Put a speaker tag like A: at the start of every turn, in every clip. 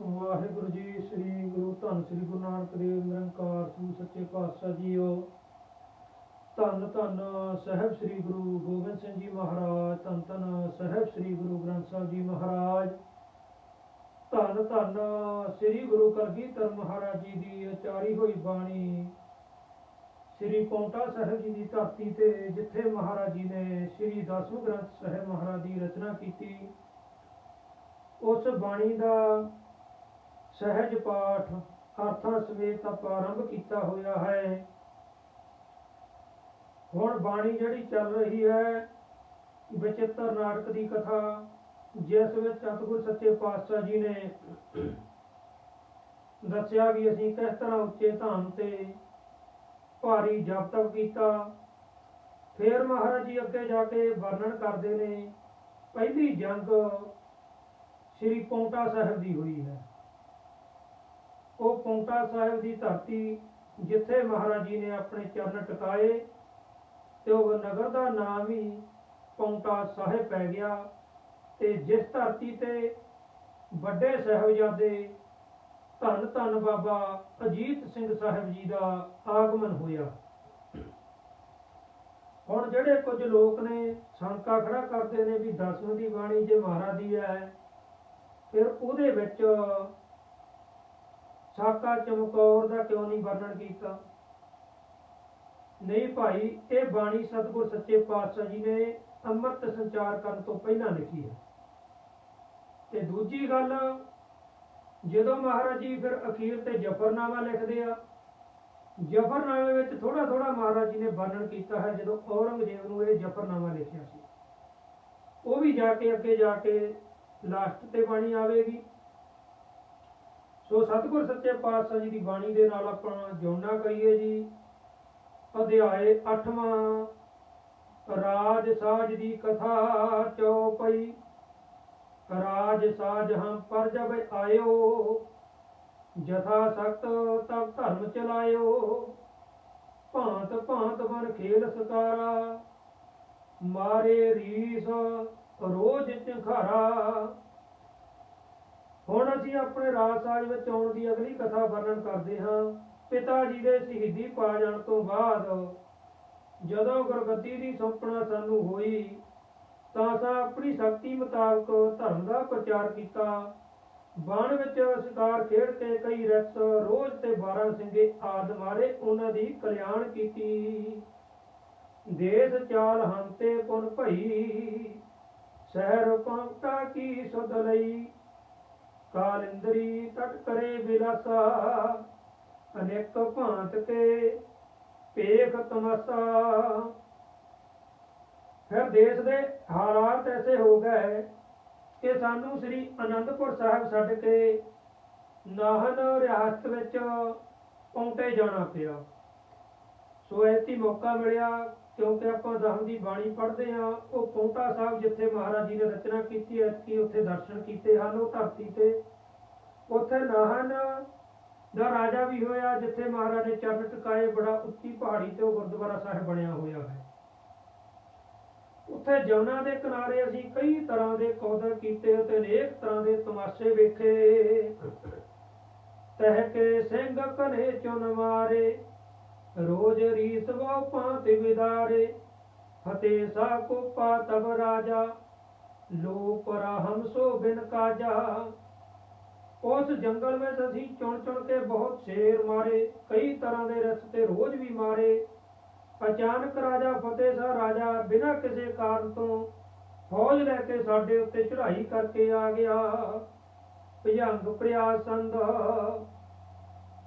A: ਵਾਹਿਗੁਰੂ ਜੀ, ਸ੍ਰੀ ਗੁਰੂ ਧੰਨ ਸ੍ਰੀ ਗੁਰੂ ਨਾਨਕ ਦੇਵ, ਨਿਰੰਕਾਰ ਸੂ ਸੱਚੇ ਪਾਤਸ਼ਾਹ ਜੀਓ। ਧੰਨ ਧੰਨ ਸਹਿਬ ਸ੍ਰੀ ਗੁਰੂ ਗੋਬਿੰਦ ਸਿੰਘ ਜੀ ਮਹਾਰਾਜ, ਧੰਨ ਧੰਨ ਸਹਿਬ ਸ੍ਰੀ ਗੁਰੂ ਗ੍ਰੰਥ ਸਾਹਿਬ ਜੀ ਮਹਾਰਾਜ। ਧੰਨ ਧੰਨ ਸ੍ਰੀ ਗੁਰੂ ਕਲਗੀਧਰ ਮਹਾਰਾਜ ਜੀ ਦੀ ਉਚਾਰੀ ਹੋਈ ਬਾਣੀ। ਸ੍ਰੀ ਪੌਂਟਾ ਸਾਹਿਬ ਜੀ ਦੀ ਧਰਤੀ ਤੇ ਜਿੱਥੇ ਮਹਾਰਾਜ ਜੀ ਨੇ ਸ੍ਰੀ ਦਸਮ ਗ੍ਰੰਥ ਸਾਹਿਬ ਮਹਾਰਾਜ ਦੀ ਰਚਨਾ ਕੀਤੀ, ਉਸ ਬਾਣੀ ਦਾ ਸਹਿਜ ਪਾਠ ਅਰਥਾਂ ਸਮੇਤ ਆਪਾਂ ਆਰੰਭ ਕੀਤਾ ਹੋਇਆ ਹੈ। ਹੁਣ ਬਾਣੀ ਜਿਹੜੀ ਚੱਲ ਰਹੀ ਹੈ, ਵਿਚਿੱਤਰ ਨਾਟਕ ਦੀ ਕਥਾ, ਜਿਸ ਵਿੱਚ ਸਤਿਗੁਰ ਸੱਚੇ ਪਾਤਸ਼ਾਹ ਜੀ ਨੇ ਦੱਸਿਆ ਵੀ ਅਸੀਂ ਕਿਸ ਤਰ੍ਹਾਂ ਉੱਚੇ ਧਾਮ ਤੇ ਭਾਰੀ ਜਪ ਤਪ ਕੀਤਾ। ਫਿਰ ਮਹਾਰਾਜ ਜੀ ਅੱਗੇ ਜਾ ਕੇ ਵਰਣਨ ਕਰਦੇ ਨੇ, ਪਹਿਲੀ ਜੰਗ ਸ੍ਰੀ ਪੌਂਟਾ ਸਾਹਿਬ ਦੀ ਹੋਈ ਹੈ। ਉਹ ਪੌਂਟਾ ਸਾਹਿਬ ਦੀ ਧਰਤੀ ਜਿੱਥੇ ਮਹਾਰਾਜ ਜੀ ਨੇ ਆਪਣੇ ਚਰਨ ਟਿਕਾਏ ਤੇ ਉਹ ਨਗਰ ਦਾ ਨਾਮ ਹੀ ਪੌਂਟਾ ਸਾਹਿਬ ਪੈ ਗਿਆ ਤੇ ਜਿਸ ਧਰਤੀ ਤੇ ਵੱਡੇ ਸਾਹਿਬਜ਼ਾਦੇ ਧੰਨ ਧੰਨ ਬਾਬਾ ਅਜੀਤ ਸਿੰਘ ਸਾਹਿਬ ਜੀ ਦਾ ਆਗਮਨ ਹੋਇਆ। ਹੁਣ ਜਿਹੜੇ ਕੁਝ ਲੋਕ ਨੇ ਸ਼ੰਕਾ ਖੜਾ ਕਰਦੇ ਨੇ ਵੀ ਦਸਵੀਂ ਦੀ ਬਾਣੀ ਜੇ ਮਹਾਰਾਜ ਦੀ ਹੈ, ਫਿਰ ਉਹਦੇ ਵਿੱਚ ਸਾਕਾ ਚਮਕੌਰ ਦਾ ਕਿਉਂ ਨਹੀਂ ਵਰਣਨ ਕੀਤਾ? ਨਹੀਂ ਭਾਈ, ਇਹ ਬਾਣੀ ਸਤਿਗੁਰ ਸੱਚੇ ਪਾਤਸ਼ਾਹ ਜੀ ਨੇ ਅੰਮ੍ਰਿਤ ਸੰਚਾਰ ਕਰਨ ਤੋਂ ਪਹਿਲਾਂ ਲਿਖੀ ਹੈ। ਤੇ ਦੂਜੀ ਗੱਲ, ਜਦੋਂ ਮਹਾਰਾਜ ਜੀ ਫਿਰ ਅਖੀਰ ਤੇ ਜਫਰਨਾਮਾ ਲਿਖਦੇ ਆ, ਜਫਰਨਾਮੇ ਵਿੱਚ ਥੋੜਾ ਥੋੜਾ ਮਹਾਰਾਜ ਜੀ ਨੇ ਵਰਣਨ ਕੀਤਾ ਹੈ, ਜਦੋਂ ਔਰੰਗਜ਼ੇਬ ਨੂੰ ਇਹ ਜਫਰਨਾਮਾ ਲਿਖਿਆ ਸੀ। ਉਹ ਵੀ ਜਾ ਕੇ ਅੱਗੇ ਜਾ ਕੇ ਲਾਸਟ ਤੇ ਬਾਣੀ ਆਵੇਗੀ। ਸੋ ਸਤਿਗੁਰ ਸੱਚੇ ਪਾਤਸ਼ਾਹ ਜੀ ਦੀ ਬਾਣੀ ਦੇ ਨਾਲ ਆਪਾਂ ਜੁੜਨਾ ਕਰੀਏ ਜੀ। ਅਧਿਆਏ 8ਵਾਂ ਰਾਜ ਸਾਜ ਦੀ ਕਥਾ ਚੌਪਈ ਰਾਜ ਸਾਜ ਹਮ ਪਰ ਜਬ ਆਇਓ, ਜਥਾ ਸਖਤ ਤਬ ਧਰਮ ਚਲਾਇਓ। ਭਾਂਤ ਭਾਂਤ ਬਨ ਖੇਲ ਸਤਾਰਾ, ਮਾਰੇ ਰੀਸ ਰੋਜ ਚਖਾਰਾ। ਹੁਣ ਅਸੀਂ ਆਪਣੇ ਰਾਜ ਸਾਜ ਵਿੱਚ ਆਉਣ ਦੀ ਅਗਲੀ ਕਥਾ ਵਰਣਨ ਕਰਦੇ ਹਾਂ। ਪਿਤਾ ਜੀ ਦੇ ਸ਼ਹੀਦੀ ਪਾ ਜਾਣ ਤੋਂ ਬਾਅਦ ਜਦੋਂ ਗੁਰਗੱਦੀ ਦੀ ਸੁਪਨਾ ਸਾਨੂੰ ਹੋਈ, ਤਾਂ ਅਸਾਂ ਆਪਣੀ ਸ਼ਕਤੀ ਮੁਤਾਬਕ ਧਰਮ ਦਾ ਪ੍ਰਚਾਰ ਕੀਤਾ। ਬਾਣ ਵਿੱਚ ਸ਼ਿਕਾਰ ਖੇਡ ਕੇ ਕਈ ਰਸ, ਰੋਜ਼ ਤੇ 12 ਸਿੰਘੇ ਆਦ ਮਾਰੇ ਉਹਨਾਂ ਦੀ ਕਲਿਆਣ ਕੀਤੀ। ਦੇਸ ਚਾਲ ਹੰਤੇ ਪੁਨ ਭਈ, ਸ਼ਹਿਰ ਪੰਕਤਾ ਕੀ ਸੁਧ ਲਈ। ਕਾਲਿੰਦਰੀ ਤਟ ਕਰੇ ਬਿਲਾਸਾ ਅਨੇਕ ਭਾਂਤ ਕੇ ਪੇਖ ਤਮਸਾ। ਫਿਰ ਦੇਸ਼ ਦੇ ਹਾਲਾਤ ਐਸੇ ਹੋ ਗਏ ਕਿ ਸਾਨੂੰ ਸ੍ਰੀ ਅਨੰਦਪੁਰ ਸਾਹਿਬ ਛੱਡ ਕੇ ਨਾਹਨ ਰਿਆਸਤ ਵਿੱਚ ਪਹੁੰਚੇ ਜਾਣਾ ਪਿਆ। ਸੋ ਐਤੀ ਮੌਕਾ ਮਿਲਿਆ ਕਿਉਂਕਿ ਆਪਾਂ ਦਹਮ ਦੀ ਬਾਣੀ ਪੜ੍ਹਦੇ ਆ ਉਹ ਪੌਂਟਾ ਸਾਹਿਬ ਜਿੱਥੇ ਮਹਾਰਾਜ ਜੀ ਨੇ ਰਚਨਾ ਕੀਤੀ ਹੈ ਕਿ ਉੱਥੇ ਦਰਸ਼ਨ ਕੀਤੇ ਹਨ, ਉਹ ਧਰਤੀ ਤੇ। ਉੱਥੇ ਨਾਹਨ ਦਾ ਰਾਜਾ ਵੀ ਹੋਇਆ, ਜਿੱਥੇ ਮਹਾਰਾਜ ਨੇ ਚਰਨ ਟਿਕਾਏ, ਬੜਾ ਉੱਚੀ ਪਹਾੜੀ ਤੇ ਉਹ ਗੁਰਦੁਆਰਾ ਸਾਹਿਬ ਬਣਿਆ ਹੋਇਆ ਹੈ। ਉੱਥੇ ਜਮਨਾ ਦੇ ਕਿਨਾਰੇ ਅਸੀਂ ਕਈ ਤਰ੍ਹਾਂ ਦੇ ਕੌਦਰ ਕੀਤੇ ਤੇ ਅਨੇਕ ਤਰ੍ਹਾਂ ਦੇ ਤਮਾਸ਼ੇ ਵੇਖੇ। ਤਹਿ ਕੇ ਸਿੰਘ ਕਨੇ ਚੁਨ ਮਾਰੇ ਰੋਜ ਰੀਸ ਵੋ ਪਾਂਤ ਵਿਦਾਰੇ ਫਤੇ ਸਾ ਕੋਪਾ ਤਬ ਰਾਜਾ ਲੋ ਪਰਾ ਹਮਸੋ ਬਿਨ ਕਾਜਾ। ਉਸ ਜੰਗਲ ਵਿੱਚ ਅਸੀਂ ਚੁਣ ਚੁਣ ਕੇ ਬਹੁਤ ਸ਼ੇਰ ਮਾਰੇ, ਕਈ ਤਰ੍ਹਾਂ ਦੇ ਰਸਤੇ ਰੋਜ਼ ਵੀ ਮਾਰੇ। ਅਚਾਨਕ ਰਾਜਾ ਫਤਿਹ ਸ਼ਾਹ ਰਾਜਾ ਬਿਨਾਂ ਕਿਸੇ ਕਾਰਨ ਤੋਂ ਫੌਜ ਲੈ ਕੇ ਸਾਡੇ ਉੱਤੇ ਚੜ੍ਹਾਈ ਕਰਕੇ ਆ ਗਿਆ। ਭਜੰਗ ਪ੍ਰਿਆ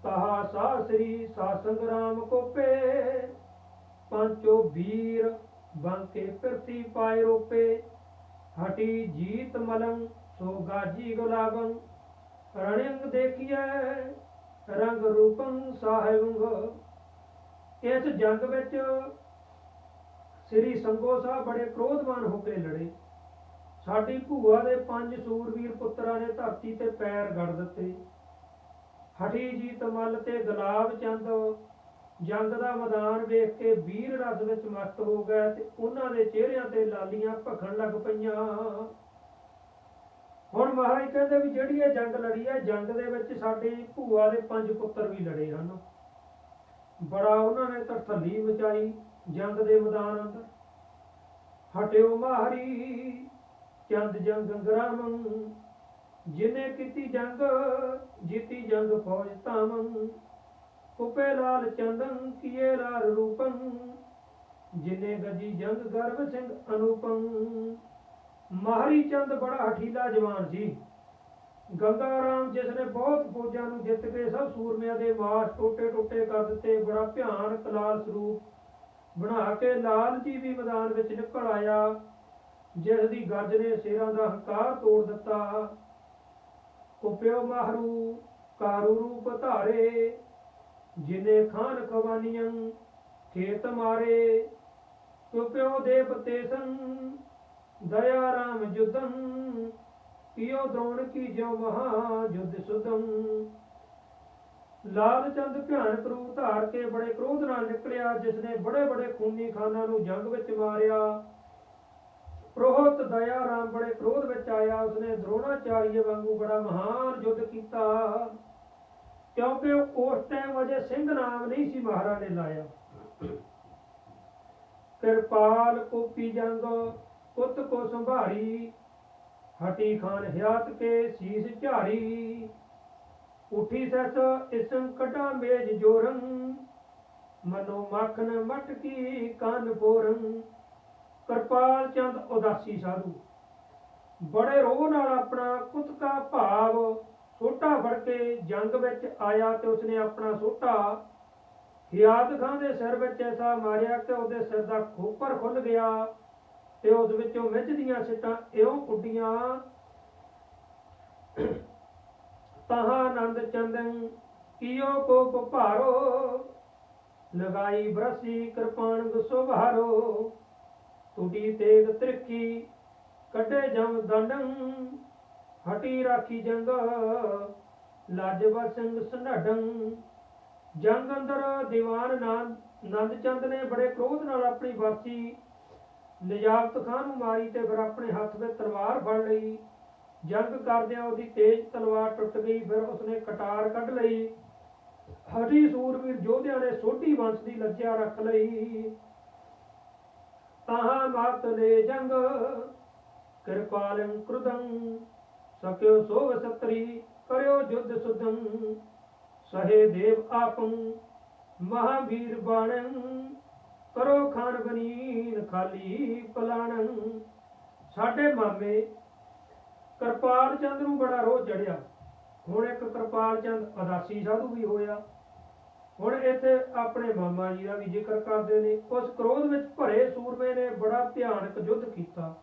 A: ਸੰਧ ਤਹਾ ਸਾ ਸ੍ਰੀ ਸਾ ਸੰਗਰਾਮ ਕੋਪੇ ਪੰਚੋ ਵੀਰ ਬੰਕੇ ਪ੍ਰਤੀ ਪਾਏ ਰੋਪੇ। ਹਟੀ ਜੀਤ ਮਲੰਗ ਸੋ ਗਾਜੀ ਗੁਲਾਬੰ। ਰਣਿੰਗ ਦੇਖੀਐ, ਰੰਗ ਰੂਪੰ ਸਾਹਿਬੰਗ ਇਸ ਜੰਗ ਵਿੱਚ ਸ੍ਰੀ ਸੰਗੋ ਸਾਹਿਬ ਬੜੇ ਕ੍ਰੋਧਵਾਨ ਹੋ ਕੇ ਲੜੇ। ਸਾਡੀ ਭੂਆ ਦੇ ਪੰਜ ਸੂਰਵੀਰ ਪੁੱਤਰਾਂ ਨੇ ਧਰਤੀ ਤੇ ਪੈਰ ਗੜ ਦਿੱਤੇ। ਹਠੀ ਜੀਤ ਮੱਲ ਤੇ ਗੁਲਾਬ ਚੰਦ ਜੰਗ ਦਾ ਮੈਦਾਨ ਵੇਖ ਕੇ ਵੀਰ ਰਸ ਵਿੱਚ ਮਸਤ ਹੋ ਗਏ ਤੇ ਉਹਨਾਂ ਦੇ ਚਿਹਰਿਆਂ ਤੇ ਲਾਲੀਆਂ ਭਖਣ ਲੱਗ ਪਈਆਂ। ਹੁਣ ਮਹਾਰਾਜ ਕਹਿੰਦੇ ਵੀ ਜਿਹੜੀ ਇਹ ਜੰਗ ਲੜੀ ਹੈ, ਜੰਗ ਦੇ ਵਿੱਚ ਸਾਡੇ ਭੂਆ ਦੇ ਪੰਜ ਪੁੱਤਰ ਵੀ ਲੜੇ ਹਨ। ਬੜਾ ਉਹਨਾਂ ਨੇ ਤਰਥੱਲੀ ਮਚਾਈ ਜੰਗ ਦੇ ਮੈਦਾਨ ਅੰਦਰ। ਹਟਿਓ ਮਾਹਰੀ, ਚੰਦ ਜੰਗ ਗੰਗਰਾਮੰ ਜਿਨੇ ਕੀਤੀ ਜੰਗ, ਜੀਤੀ ਜੰਗ ਫੌਜ ਤਾਮੰ ਕੁਪੇ ਲਾਲ ਚੰਦਨ, ਕੀਏ ਲਾਲ ਰੂਪੰ। ਜਿਨੇ ਗਜੀ ਜੰਗ ਗਰਭ ਸਿੰਘ ਅਨੂਪੰ। ਮਾਹਰੀ ਚੰਦ ਬੜਾ ਹਠੀਲਾ ਜਵਾਨ ਸੀ। ਗੰਗਾ ਰਾਮ ਜਿਸ ਨੇ ਬਹੁਤ ਫੌਜਾਂ ਨੂੰ ਜਿੱਤ ਕੇ ਸਭ ਸੂਰਮਿਆਂ ਦੇ ਮਾਸ ਟੋਟੇ ਟੋਟੇ ਕਰ ਦਿੱਤੇ, ਬੜਾ ਭਿਆਨਕ ਲਾਲ ਸਰੂਪ ਬਣਾ ਕੇ ਲਾਲ ਜੀ ਵੀ ਮੈਦਾਨ ਵਿੱਚ ਨਿਕਲ ਆਇਆ, ਜਿਸ ਦੀ ਗੱਜ ਨੇ ਸ਼ੇਰਾਂ ਦਾ ਹੰਕਾਰ ਤੋੜ ਦਿੱਤਾ। ਕੁਪਿਓ ਮਾਹਰੂ, ਕਾਰੂ ਰੂਪ ਧਾਰੇ, ਜਿਨੇ ਖਾਨ ਖਵਾਨੀਆਂ, ਖੇਤ ਮਾਰੇ, ਕੁਪਿਓ ਦੇਵ ਦਇਆ ਰਾਮ ਜੁਦੰ, ਪਿਓ ਦ੍ਰੋਣ ਕੀ ਜਿਉ ਮਹਾ ਜੁਦ ਸੁਦੰ। ਲਾਲ ਚੰਦ ਭਿਆਨਕ ਰੂਪ ਧਾਰ ਕੇ ਬੜੇ ਕ੍ਰੋਧ ਨਾਲ ਨਿਕਲਿਆ ਜਿਸ ਨੇ ਬੜੇ ਬੜੇ ਖੂਨੀ ਖਾਨਾਂ ਨੂੰ ਜੰਗ ਵਿੱਚ ਮਾਰਿਆ। ਪ੍ਰੋਹਤ ਦਇਆ ਰਾਮ ਬੜੇ ਕ੍ਰੋਧ ਵਿੱਚ ਆਇਆ, ਉਸਨੇ ਦ੍ਰੋਣਾਚਾਰੀਏ ਵਾਂਗੂ ਬੜਾ ਮਹਾਨ ਯੁੱਧ ਕੀਤਾ। ਕਿਉਂਕਿ ਉਸ ਟਾਈਮ ਅਜੇ ਸਿੰਘ ਨਾਮ ਨਹੀਂ ਸੀ ਮਹਾਰਾਜ ਨੇ ਲਾਇਆ। ਕਿਰਪਾਲ ਕੋਪੀ ਜੰਗ, ਪੁੱਤ ਕੋ ਸੰਭਾਰੀ, ਹਟੀ ਖਾਨ ਹਿਆਤ ਕੇ ਸੀਸ ਝਾਰੀ। ਉਠੀ ਸੈਸ ਇਸੰ ਕਟਾ ਮੇਜ ਜੋਰੰ ਮਨੋ ਮੱਖਨ ਮਟਕੀ ਕੰਨ ਪੋਰੰ। ਕਿਰਪਾਲ ਚੰਦ ਉਦਾਸੀ ਸਾਧੂ। ਬੜੇ ਰੋਹ ਨਾਲ ਆਪਣਾ ਕੁਤਕਾ ਭਾਵ ਸੋਟਾ ਫੜ ਕੇ ਜੰਗ ਵਿੱਚ ਆਇਆ ਤੇ ਉਸਨੇ ਆਪਣਾ ਸੋਟਾ ਹਿਆਤ ਖਾਨ ਦੇ ਸਿਰ ਵਿੱਚ ਐਸਾ ਮਾਰਿਆ ਕਿ ਉਹਦੇ ਸਿਰ ਦਾ ਖੋਪਰ ਖੁੱਲ ਗਿਆ ਤੇ ਉਸ ਵਿੱਚੋਂ ਮਿੱਝ ਦੀਆਂ ਸਿੱਟਾਂ ਇਉਂ ਉੱਡੀਆਂ ਤਹਾ ਆਨੰਦ ਚੰਦਨ, ਕੀਓ ਕੋਪ ਭਾਰੋ, ਲਗਾਈ ਬਰਸੀ ਕਿਰਪਾਨ ਗੁਸੋ ਭਾਰੋ ਟੁੱਟੀ ਤੇਗ ਤ੍ਰਿਖੀ, ਕੱਢੇ ਜਮ ਦੰਡੰ, ਹਟੀ ਰਾਖੀ ਜੰਗ ਲਾਜਵਾ ਸਿੰਘ ਸੰਢੜੰ ਜੰਗ ਅੰਦਰ ਦੀਵਾਨ ਨੰਦ ਚੰਦ ਨੇ ਬੜੇ ਕ੍ਰੋਧ ਨਾਲ ਆਪਣੀ ਵਰਸੀ ਨਜਾਬਤ ਖਾਨ ਨੂੰ ਮਾਰੀ ਤੇ ਫਿਰ ਆਪਣੇ ਹੱਥ ਵਿੱਚ ਤਲਵਾਰ ਫੜ ਲਈ। ਜੰਗ ਕਰਦਿਆਂ ਉਹਦੀ ਤੇਜ਼ ਤਲਵਾਰ ਟੁੱਟ ਗਈ, ਫਿਰ ਉਸਨੇ ਕਟਾਰ ਕੱਢ ਲਈ। ਹਟੀ ਸੂਰਵੀਰ ਯੋਧਿਆਂ ਨੇ ਸੋਢੀ ਵੰਸ਼ ਦੀ ਲੱਜਿਆ ਰੱਖ ਲਈ। ਤਾਹਾਂ ਮਾਤ ਲੈ ਜੰਗ। ਕਿਰਪਾਲੰ ਕ੍ਰੁਦੰ ਸਕਿਓ ਸੋਵ ਸਤਰੀ, ਕਰਿਓ ਜੁਦ ਸੁਦੰ ਸਹੇ ਦੇਵ ਆਪੰ, ਮਹਾਵੀਰ ਬਾਣੰ। ਕਰੋ ਖਾਨ ਬਨੀਨ, ਖਾਲੀ ਪਲਾਣੰ। ਸਾਡੇ ਮਾਮੇ, ਕਿਰਪਾਲ ਚੰਦ ਨੂੰ ਬੜਾ ਰੋਹ ਚੜਿਆ। ਹੁਣ ਇੱਕ ਕਿਰਪਾਲ ਚੰਦ ਅਦਾਸੀ ਸਾਧੂ ਵੀ ਹੋਇਆ। ਹੁਣ ਇੱਥੇ ਆਪਣੇ ਮਾਮਾ ਜੀ ਦਾ ਵੀ ਜ਼ਿਕਰ ਕਰਦੇ ਨੇ। ਉਸ ਕ੍ਰੋਧ ਵਿੱਚ ਭਰੇ ਸੂਰਮੇ ਨੇ ਬੜਾ ਭਿਆਨਕ ਯੁੱਧ ਕੀਤਾ।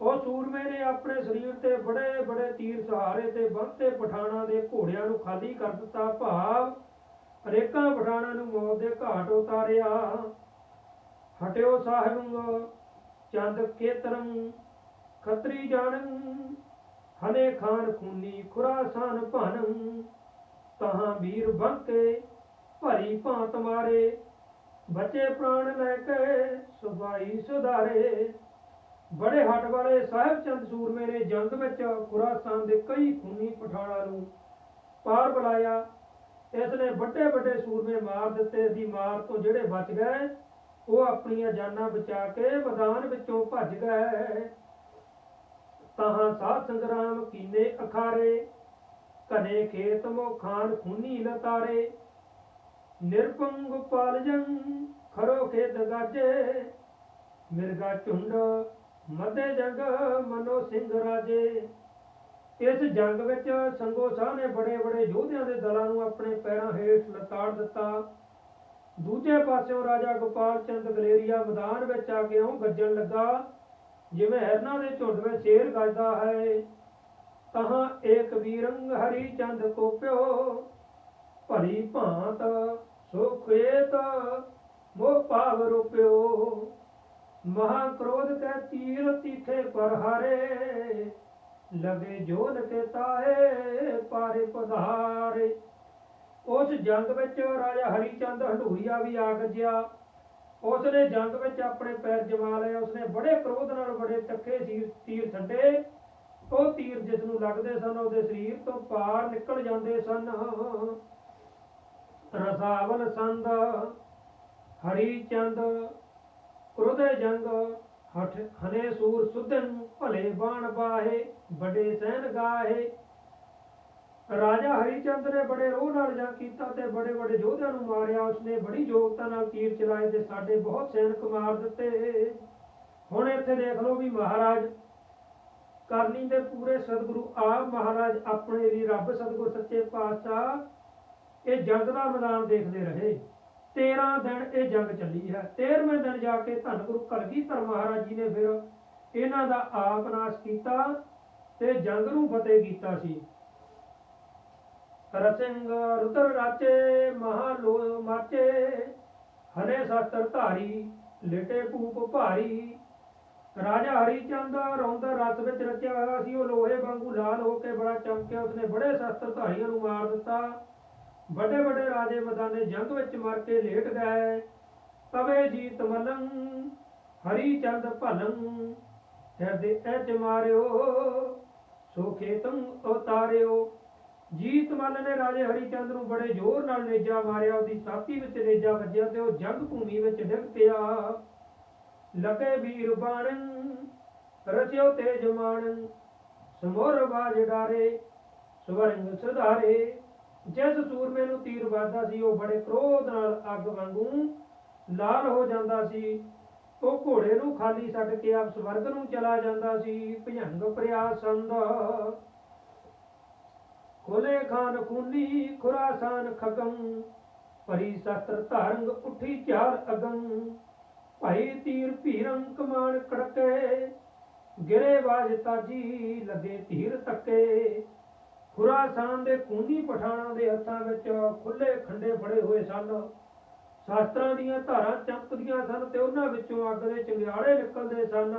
A: ਉਹ ਸੂਰਮੇ ਨੇ ਆਪਣੇ ਸਰੀਰ ਤੇ ਬੜੇ ਬੜੇ ਤੀਰ ਸਹਾਰੇ ਤੇ ਬੰਤੇ ਪਠਾਣਾ ਦੇ ਘੋੜਿਆਂ ਨੂੰ ਖਾਲੀ ਕਰ ਦਿੱਤਾ। ਭਾਵ ਅਨੇਕਾਂ ਪਠਾਣਾ ਨੂੰ ਮੌਤ ਦੇ ਘਾਟ ਉਤਾਰਿਆ। ਹਟਿਓ ਸਾਹਿਬੰ, ਚੰਦ ਕੇਤਰੰ, ਖਤਰੀ ਜਾਣੰ, ਹਨੇ ਖਾਨ ਖੂਨੀ ਖੁਰਾਸਾਨ ਭਾਨੰ, ਤਹਾਂ ਵੀਰ ਬੰਕੇ ਭਰੀ ਭਾਂਤ ਮਾਰੇ ਬਚੇ ਪ੍ਰਾਣ ਲੈ ਕੇ ਸੁਭਾਈ ਸੁਧਾਰੇ। ਬੜੇ ਹੱਟ ਵਾਲੇ ਸਾਹਿਬ ਚੰਦ ਸੂਰਮੇ ਨੇ ਜੰਗ ਵਿੱਚ ਖੁਰਾਸਾਨ ਦੇ ਕਈ ਖੂਨੀ ਪਠਾਣਾ ਨੂੰ ਪਾਰ ਬੁਲਾਇਆ। ਇਸ ਨੇ ਵੱਡੇ ਵੱਡੇ ਸੂਰਮੇ ਮਾਰ ਦਿੱਤੇ। ਦੀ ਮਾਰ ਤੋਂ ਜਿਹੜੇ ਬਚ ਗਏ, ਉਹ ਆਪਣੀਆਂ ਜਾਨਾਂ ਬਚਾ ਕੇ ਮੈਦਾਨ ਵਿੱਚੋਂ ਭੱਜ ਗਏ। ਤਹਾਂ ਸਾਧ ਸੰਗਰਾਮ ਕੀਨੇ ਅਖਾਰੇ ਕਨੇ ਖੇਤ ਮੋ ਖਾਨ ਖੂਨੀ ਲਤਾਰੇ। ਨਿਰਪੰਗ ਪਾਲਜੰ ਖਰੋ ਖੇਤ ਗਾਜੇ। ਮਿਰਗਾ ਝੁੰਡ, ਮਦੇ ਜੰਗ, ਮਨੋ ਸਿੰਘ ਰਾਜੇ। ਇਸ ਜੰਗ ਵਿੱਚ ਸੰਗੋ ਸਾਹ ਨੇ ਬੜੇ ਬੜੇ ਯੋਧਿਆਂ ਦੇ ਦਲਾਂ ਨੂੰ ਆਪਣੇ ਪੈਰਾਂ ਹੇਠ ਲਤਾੜ ਦਿੱਤਾ। ਦੂਜੇ ਪਾਸਿਓਂ ਰਾਜਾ ਗੋਪਾਲ ਚੰਦ ਗਲੇਰੀਆ ਮੈਦਾਨ ਵਿੱਚ ਆ ਕੇ ਉਹ ਗੱਜਣ ਲੱਗਾ, ਜਿਵੇਂ ਹਿਰਨਾਂ ਦੇ ਝੁੰਡ ਵਿੱਚ ਸ਼ੇਰ ਗੱਜਦਾ ਹੈ। ਤਹਾਂ ਏਕ ਵੀਰੰਗ ਹਰੀ ਚੰਦ ਕੋਪਿਓ, ਭਲੀ ਭਾਂਤ ਸੁਖੇਤ ਮੋਹ ਪਾਵ ਰੂਪਿਓ। ਮਹਾ ਕ੍ਰੋਧ ਕੈ ਤੀਰ ਤੀਖੇ ਪਰ ਹਾਰੇ। ਲਗੇ ਜੋਨ ਕੇ ਤਾਏ ਪਾਰੇ ਪਧਾਰੇ। ਉਸ ਜੰਗ ਵਿੱਚ ਰਾਜਾ ਹਰੀਚੰਦ ਹੰਡੂਰੀਆ ਵੀ ਆ ਗੱਜਿਆ ਉਸ ਨੇ ਜੰਗ ਵਿੱਚ ਆਪਣੇ ਪੈਰ ਜਮਾ ਲਏ। ਉਸ ਨੇ ਬੜੇ ਕ੍ਰੋਧ ਨਾਲ ਬੜੇ ਤੱਕੇ ਸੀ ਤੀਰ ਛੱਡੇ। ਉਹ ਤੀਰ ਜਿਸ ਨੂੰ ਲੱਗਦੇ ਸਨ, ਉਹਦੇ ਸਰੀਰ ਤੋਂ ਪਾਰ ਨਿਕਲ ਜਾਂਦੇ ਸਨ। ਰਸਾਵਲ ਸੰਦ, ਹਰੀ ਚੰਦ ਕ੍ਰੋਧੇ ਜੰਗ, ਹਠ ਹਨੇ ਸੂਰ ਸੁਧਨ, ਭਲੇ ਬਾਣ ਬਾਹੇ, ਵੱਡੇ ਸੈਨ ਗਾਹੇ। ਰਾਜਾ ਹਰੀਚੰਦ ਨੇ ਬੜੇ ਰੋਹ ਨਾਲ ਜੰਗ ਕੀਤਾ ਤੇ ਬੜੇ ਬੜੇ ਯੋਧਿਆਂ ਨੂੰ ਮਾਰਿਆ। ਉਸਨੇ ਬੜੀ ਯੋਗਤਾ ਨਾਲ ਤੀਰ ਚਲਾਏ ਤੇ ਸਾਡੇ ਬਹੁਤ ਸੈਨਿਕ ਮਾਰ ਦਿੱਤੇ। ਹੁਣ ਇੱਥੇ ਦੇਖ ਲਓ ਵੀ ਮਹਾਰਾਜ ਕਰਨੀ ਦੇ ਪੂਰੇ ਸਤਿਗੁਰੂ ਆਪ ਮਹਾਰਾਜ ਆਪਣੇ ਵੀ ਰੱਬ ਸਤਿਗੁਰ ਸੱਚੇ ਪਾਤਸ਼ਾਹ ਇਹ ਜੰਗ ਦਾ ਮੈਦਾਨ ਦੇਖਦੇ ਰਹੇ। 13 ਦਿਨ ਇਹ ਜੰਗ ਚੱਲੀ ਹੈ। 13ਵੇਂ ਦਿਨ ਜਾ ਕੇ ਧੰਨ ਗੁਰੂ ਕਲਗੀਧਰ ਮਹਾਰਾਜ ਜੀ ਨੇ ਫਿਰ ਇਹਨਾਂ ਦਾ ਆਪ ਨਾਸ਼ ਕੀਤਾ ਤੇ ਜੰਗ ਨੂੰ ਫਤਿਹ ਕੀਤਾ ਸੀ। ਰਸਿੰਗ ਰੁਦਰ ਰਾਚੇ ਮਹਾਲੋ ਮਾਚੇ ਹਨੇ ਸ਼ਸਤਰ ਧਾਰੀ, ਲੇਟੇ ਭੂਪ ਭਾਰੀ। ਰਾਜਾ ਹਰੀ ਹਰੀਚੰਦ ਰੌਂਦ ਰਸ ਵਿੱਚ ਰਚਿਆ ਹੋਇਆ ਸੀ। ਉਹ ਲੋਹੇ ਵਾਂਗੂ ਲਾਲ ਹੋ ਕੇ ਬੜਾ ਚਮਕਿਆ। ਉਸਨੇ ਬੜੇ ਸ਼ਸਤਰ ਧਾਰੀਆਂ ਨੂੰ ਮਾਰ ਦਿੱਤਾ। ਵੱਡੇ ਵੱਡੇ ਰਾਜੇ ਮਦਾਨੇ ਜੰਗ ਵਿੱਚ ਮਰ ਕੇ ਲੇਟ ਗਏ। ਤਵੇ ਜੀਤ ਮਲੰ ਹਰੀ ਚੰਦ ਭਲੰ, ਹਿਰਦੇ ਐਚ ਮਾਰਿਓ ਸੋ ਖੇਤੰ ਉਤਾਰਿਓ। ਜੀਤ ਮਲ ਨੇ ਰਾਜੇ ਹਰੀ ਚੰਦ ਨੂੰ ਬੜੇ ਜ਼ੋਰ ਨਾਲ ਨੇਜਾ ਮਾਰਿਆ, ਉਹਦੀ ਛਾਤੀ ਵਿੱਚ ਨੇਜਾ ਵੱਜਿਆ ਤੇ ਉਹ ਜੰਗ ਭੂਮੀ ਵਿੱਚ ਡਿੱਗ ਪਿਆ। ਲਗੇ ਵੀਰ ਬਾਣੰ, ਰਚਿਓ ਤੇਜ ਮਾਣੰ, ਸਮੋਰ ਬਾਜ ਡਾਰੇ, ਸਵਰੰਗ ਸੁਧਾਰੇ। ਜਿਸ ਸੂਰਮੇ ਨੂੰ ਤੀਰ ਵੱਜਦਾ ਸੀ, ਉਹ ਬੜੇ ਕ੍ਰੋਧ ਨਾਲ ਅੱਗ ਵਾਂਗੂ ਲਾਲ ਹੋ ਜਾਂਦਾ ਸੀ। ਉਹ ਘੋੜੇ ਨੂੰ ਖਾਲੀ ਛੱਡ ਕੇ ਆਪ ਸਵਰਗ ਨੂੰ ਚਲਾ ਜਾਂਦਾ ਸੀ। ਭਜੰਗ ਪ੍ਰਿਆਸੰਦ। ਖੋਲੇ ਖਾਨ ਖੂਨੀ, ਖੁਰਾਸਾਨ ਖਗੰ। ਭਰੀ ਸ਼ਸਤਰ ਧਾਰੰਗ ਉੱਠੀ ਚਾਰ ਅਗੰ। ਭਾਈ ਤੀਰ ਭੀਰੰ ਕਮਾਨ ਕੜਕੇ। ਗਿਰੇ ਬਾਜ ਤਾਜੀ, ਲੱਗੇ ਧੀਰ ਤੱਕੇ ਖੁਰਾਸਾਨ ਦੇ ਖੂਨੀ ਪਠਾਣਾਂ ਦੇ ਹੱਥਾਂ ਵਿੱਚ ਖੁੱਲੇ ਖੰਡੇ ਫੜੇ ਹੋਏ ਸਨ। ਸ਼ਾਸਤਰਾਂ ਦੀਆਂ ਧਾਰਾਂ ਚਮਕਦੀਆਂ ਸਨ ਤੇ ਉਹਨਾਂ ਵਿੱਚੋਂ ਅੱਗ ਦੇ ਚੰਗਿਆੜੇ ਨਿਕਲਦੇ ਸਨ।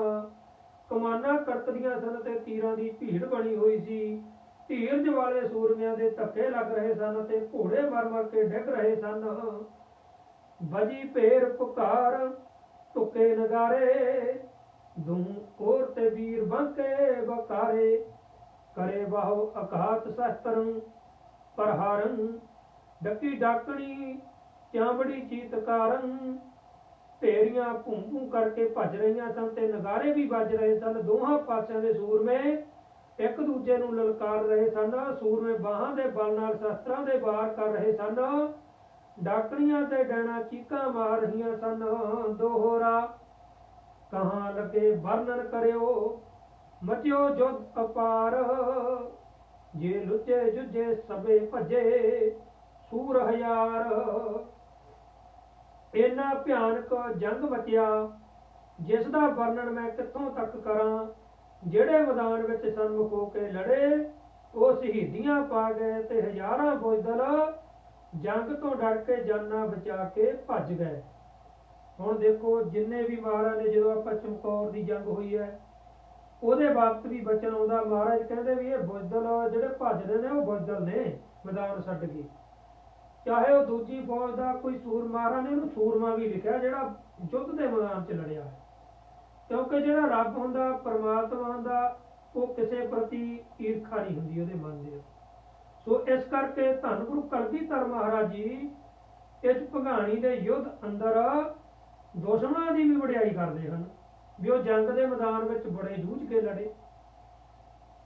A: ਕਮਾਨਾਂ ਕੜਕਦੀਆਂ ਸਨ ਤੇ ਤੀਰਾਂ ਦੀ ਭੀੜ ਬਣੀ ਹੋਈ ਸੀ। ਧੀਰਜ ਵਾਲੇ ਸੂਰਮਿਆਂ ਦੇ ਧੱਕੇ ਲੱਗ ਰਹੇ ਸਨ ਤੇ ਘੋੜੇ ਮਰ ਮਰ ਕੇ ਡਿੱਗ ਰਹੇ ਸਨ। ਵਜੀ ਭੇਰ ਪੁਕਾਰ, ਟੁੱਕੇ ਨਗਾਰੇ ਦੂੰ ਕੋਰ ਤੇ ਵੀਰ ਬੰਕੇ ਬਕਾਰੇ ਕਰੇ ਬਾਹੋ ਅਕਾਤ ਸ਼ਸਤਰੰ ਪਰਹਾਰੰ, ਡੱਕੀ ਡਾਕਣੀ, ਚਾਂਬੜੀ ਚੀਤਕਾਰੰ। ਢੇਰੀਆਂ ਭੂੰ ਕਰਕੇ ਭੱਜ ਰਹੀਆਂ ਸਨ ਤੇ ਨਗਾਰੇ ਵੀ ਵੱਜ ਰਹੇ ਸਨ। ਦੋਹਾਂ ਪਾਸਿਆਂ ਦੇ ਸੂਰਮੇ ਇੱਕ ਦੂਜੇ ਨੂੰ ਲਲਕਾਰ ਰਹੇ ਸਨ। ਸੂਰਮੇ ਬਾਹਾਂ ਦੇ ਬਲ ਨਾਲ ਸ਼ਸਤਰਾਂ ਦੇ ਵਾਰ ਕਰ ਰਹੇ ਸਨ। ਡਾਕਣੀਆਂ ਤੇ ਡੈਣਾ ਚੀਕਾਂ ਮਾਰ ਰਹੀਆਂ ਸਨ। ਦੋਹਰਾ, ਕਹਾਂ ਲੱਗੇ ਵਰਣਨ ਕਰਿਓ? ਮਚਿਓ ਜੁਦ ਅਪਾਰ ਜੇ ਲੁੱਚੇ ਜੁਝੇ ਸਭੇ ਭਜੇ, ਸੂਰ ਹਜ਼ਾਰ ਇੰਨਾ ਭਿਆਨਕ ਜੰਗ ਮਚਿਆ ਜਿਸ ਦਾ ਵਰਣਨ ਮੈਂ ਕਿੱਥੋਂ ਤੱਕ ਕਰਾਂ, ਜਿਹੜੇ ਮੈਦਾਨ ਵਿੱਚ ਸਨਮੁਖ ਹੋ ਕੇ ਲੜੇ, ਉਹ ਸ਼ਹੀਦੀਆਂ ਪਾ ਗਏ ਤੇ ਹਜ਼ਾਰਾਂ ਬੁਜ਼ਦਲ ਜੰਗ ਤੋਂ ਡਰ ਕੇ ਜਾਨਾਂ ਬਚਾ ਕੇ ਭੱਜ ਗਏ। ਹੁਣ ਦੇਖੋ, ਜਿੰਨੇ ਵੀ ਮਹਾਰਾਜ ਨੇ ਜਦੋਂ ਆਪਾਂ ਚਮਕੌਰ ਦੀ ਜੰਗ ਹੋਈ ਹੈ ਉਹਦੇ ਵਕਤ ਵੀ ਬਚਨ ਆਉਂਦਾ। ਮਹਾਰਾਜ ਕਹਿੰਦੇ ਵੀ ਇਹ ਬੁੱਧਲ ਜਿਹੜੇ ਭੱਜਦੇ ਨੇ ਉਹ ਬੁੱਧਲ ਨੇ ਮੈਦਾਨ ਛੱਡ ਕੇ। ਚਾਹੇ ਉਹ ਦੂਜੀ ਫੌਜ ਦਾ ਕੋਈ ਸੂਰ ਨੇ, ਉਹਨੂੰ ਸੂਰਮਾ ਵੀ ਲਿਖਿਆ, ਜਿਹੜਾ ਯੁੱਧ ਦੇ ਮੈਦਾਨ 'ਚ ਲੜਿਆ ਹੈ। ਕਿਉਂਕਿ ਜਿਹੜਾ ਰੱਬ ਹੁੰਦਾ, ਪਰਮਾਤਮਾ ਹੁੰਦਾ ਉਹ ਕਿਸੇ ਪ੍ਰਤੀ ਈਰਖਾ ਨਹੀਂ ਹੁੰਦੀ ਉਹਦੇ ਮਨ ਦੇ ਸੋ ਇਸ ਕਰਕੇ ਧੰਨ ਗੁਰੂ ਕਲਗੀਧਰ ਮਹਾਰਾਜ ਜੀ, ਇਸ ਭਗਾਣੀ ਦੇ ਯੁੱਧ ਅੰਦਰ ਦੁਸ਼ਮਣਾਂ ਦੀ ਵੀ ਵਡਿਆਈ ਕਰਦੇ ਹਨ। ਵੀ ਉਹ ਜੰਗ ਦੇ ਮੈਦਾਨ ਵਿੱਚ ਬੜੇ ਜੂਝ ਕੇ ਲੜੇ।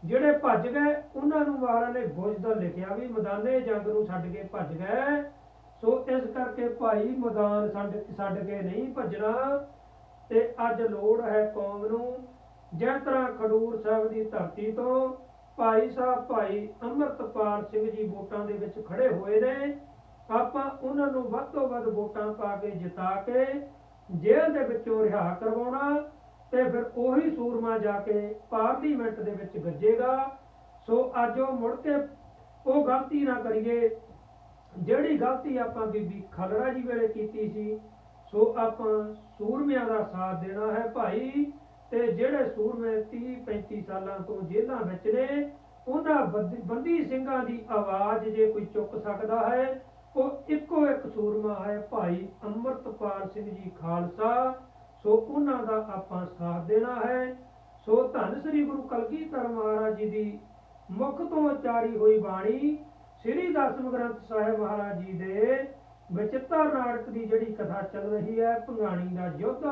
A: ਜਿਹੜੇ ਭੱਜ ਗਏ, ਉਹਨਾਂ ਨੂੰ ਮਹਾਰਾਜ ਨੇ ਬੁਝਦਲ ਲਿਖਿਆ ਵੀ ਮੈਦਾਨੇ ਜੰਗ ਨੂੰ ਛੱਡ ਕੇ ਭੱਜ ਗਏ। ਸੋ ਇਸ ਕਰਕੇ ਭਾਈ ਮੈਦਾਨ ਛੱਡ ਛੱਡ ਕੇ ਨਹੀਂ ਭੱਜਣਾ। ਤੇ ਅੱਜ ਲੋੜ ਹੈ ਕੌਮ ਨੂੰ। ਜਿਸ ਤਰ੍ਹਾਂ ਖਡੂਰ ਸਾਹਿਬ ਦੀ ਧਰਤੀ ਤੋਂ ਭਾਈ ਸਾਹਿਬ, ਭਾਈ ਅੰਮ੍ਰਿਤਪਾਲ ਸਿੰਘ ਜੀ ਵੋਟਾਂ ਦੇ ਵਿੱਚ ਖੜੇ ਹੋਏ ਨੇ, ਆਪਾਂ ਉਹਨਾਂ ਨੂੰ ਵੱਧ ਤੋਂ ਵੱਧ ਵੋਟਾਂ ਪਾ ਕੇ ਜਿਤਾ ਕੇ ਜੇਲ੍ਹ ਦੇ ਵਿੱਚੋਂ ਰਿਹਾ ਕਰਵਾਉਣਾ। ਤੇ ਫਿਰ ਉਹੀ ਸੂਰਮਾ ਜਾ ਕੇ ਪਾਰਲੀਮੈਂਟ ਦੇ ਵਿੱਚ ਗੱਜੇਗਾ। ਸੋ ਅੱਜ ਉਹ ਮੁੜ ਕੇ ਉਹ ਗਲਤੀ ਨਾ ਕਰੀਏ। ਜਿਹੜੀ ਗਲਤੀ ਆਪਾਂ ਬੀਬੀ ਖਲੜਾ ਜੀ ਵੇਲੇ ਕੀਤੀ ਸੀ, ਸੋ ਆਪਾਂ ਸੂਰਮਿਆਂ ਦਾ ਸਾਥ ਦੇਣਾ ਹੈ ਭਾਈ। ਤੇ ਜਿਹੜੇ ਸੂਰਮੇ 30 35 ਸਾਲਾਂ ਤੋਂ ਜੇਲ੍ਹਾਂ ਵਿੱਚ ਨੇ, ਉਹਨਾਂ ਬੰਦੀ- ਬੰਦੀ ਸਿੰਘਾਂ ਦੀ ਆਵਾਜ਼ ਜੇ ਕੋਈ ਚੁੱਕ ਸਕਦਾ ਹੈ, ਉਹ ਇੱਕੋ ਇੱਕ ਸੂਰਮਾ ਹੈ ਭਾਈ ਅੰਮ੍ਰਿਤਪਾਲ ਸਿੰਘ ਜੀ ਖਾਲਸਾ। ਸੋ ਉਹਨਾਂ ਦਾ ਆਪਾਂ ਸਾਥ ਦੇਣਾ ਹੈ। ਸੋ ਧੰਨ ਸ੍ਰੀ ਗੁਰੂ ਕਲਗੀਧਰ ਮਹਾਰਾਜ ਜੀ ਦੀ ਮੁਖ ਤੋਂ ਉਚਾਰੀ ਹੋਈ ਬਾਣੀ ਸ੍ਰੀ ਦਸਮ ਗ੍ਰੰਥ ਸਾਹਿਬ ਮਹਾਰਾਜ ਜੀ ਦੇ ਵਿਚਿੱਤਰ ਨਾਟਕ ਦੀ ਜਿਹੜੀ ਕਥਾ ਚੱਲ ਰਹੀ ਹੈ, ਭੰਗਾਣੀ ਦਾ ਯੁੱਧ।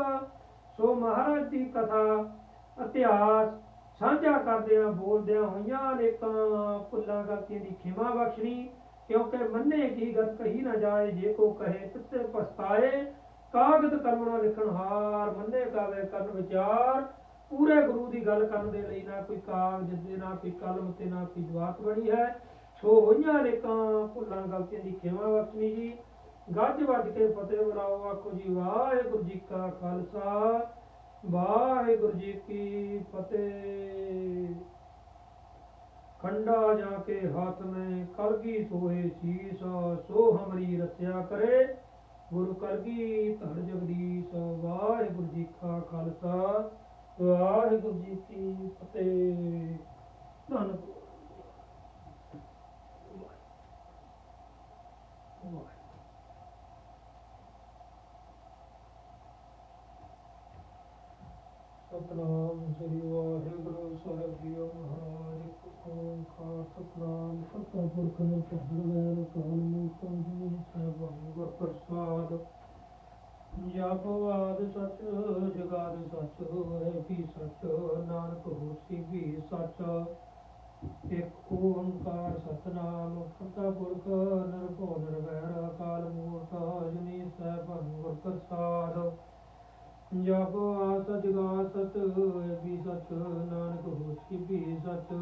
A: ਸੋ ਮਹਾਰਾਜ ਦੀ ਕਥਾ ਇਤਿਹਾਸ ਸਾਂਝਾ ਕਰਦਿਆਂ, ਬੋਲਦਿਆਂ ਹੋਈਆਂ ਅਨੇਕਾਂ ਭੁੱਲਾਂ ਗਲਤੀਆਂ ਦੀ ਖਿਮਾ ਬਖਸ਼ਣੀ, ਕਿਉਂਕਿ ਮੰਨੇ ਕੀ ਗੱਲ ਕਹੀ ਨਾ ਜਾਏ, ਜੇ ਕੋ ਕਹੇ ਤਿੱਤੇ ਪਛਤਾਏ ਕਾਗਦ ਕਲਮਣਾ ਲਿਖਣ ਹਾਰ, ਮੰਨੇ ਕਾਵੇ ਕਰਨ ਵਿਚਾਰ। ਪੂਰੇ ਗੁਰੂ ਦੀ ਗੱਲ ਕਰਨ ਦੇ ਲਈ ਨਾ ਕੋਈ ਕਾਗਜ ਤੇ, ਨਾ ਕੋਈ ਕਲਮ ਤੇ, ਨਾ ਕੋਈ ਜਵਾਤ ਬਣੀ ਹੈ। ਸੋ ਹੋਈਆਂ ਅਨੇਕਾਂ ਭੁੱਲਾਂ, ਗਲਤੀਆਂ ਦੀ ਖਿਮਾ ਵਰਤਨੀ ਜੀ। ਗੱਜ ਵੱਜ ਕੇ ਫਤਿਹ ਬੁਲਾਓ ਆਖੋ ਜੀ, ਵਾਹਿਗੁਰੂ ਜੀ ਕਾ ਖਾਲਸਾ। ਵਾਹਿਗੁਰੂ ਜੀ ਕੀ ਫਤਿਹ। ਖੰਡਾ ਜਾ ਕੇ ਹੱਥ ਮੈਂ, ਕਲਗੀ ਸੋਏ ਸੀਸ ਸੋ ਹਮਰੀ ਰਸਿਆ ਕਰੇ। ਗੁਰੂ ਕਲਗੀ ਧੜ ਜਗਦੀਸ਼, ਵਾਹਿਗੁਰੂ ਜੀ ਕਾ ਖਾਲਸਾ, ਵਾਹਿਗੁਰੂ ਜੀ ਕੀ ਫਤਿਹ। ਧੰਨ ਸਤਨਾਮ ਸ੍ਰੀ ਵਾਹਿਗੁਰੂ ਸਾਹਿਬ ਜੀ ਸਤਨਾਮ ਸਤਿ ਪੁਰਖ ਨਿਰਭਉ ਨਿਰਵੈਰ ਕਾਲ ਮੂਰਤ ਅਜੂਨੀ ਸੈਭੰ ਗੁਰ ਪ੍ਰਸਾਦ ਜਪਵਾਦ ਸਚ ਜਗਾਦ ਸਚ ਹੈ ਵੀ ਸਚ ਨਾਨਕ ਹੋਸੀ ਵੀ ਸਚ ਇੱਕ ਓੰਕਾਰ ਸਤਨਾਮ ਸਤਿ ਪੁਰਖ ਨਿਰਭਉ ਨਿਰਵੈਰ ਕਾਲ ਮੂਰਤ ਅਜੂਨੀ ਸੈਭੰ ਪ੍ਰਸਾਦ ਜਪ ਆਸ ਜਗਾ ਸਤ ਵੀ ਸਚ ਨਾਨਕ ਹੋਸੀ ਵੀ ਸਚ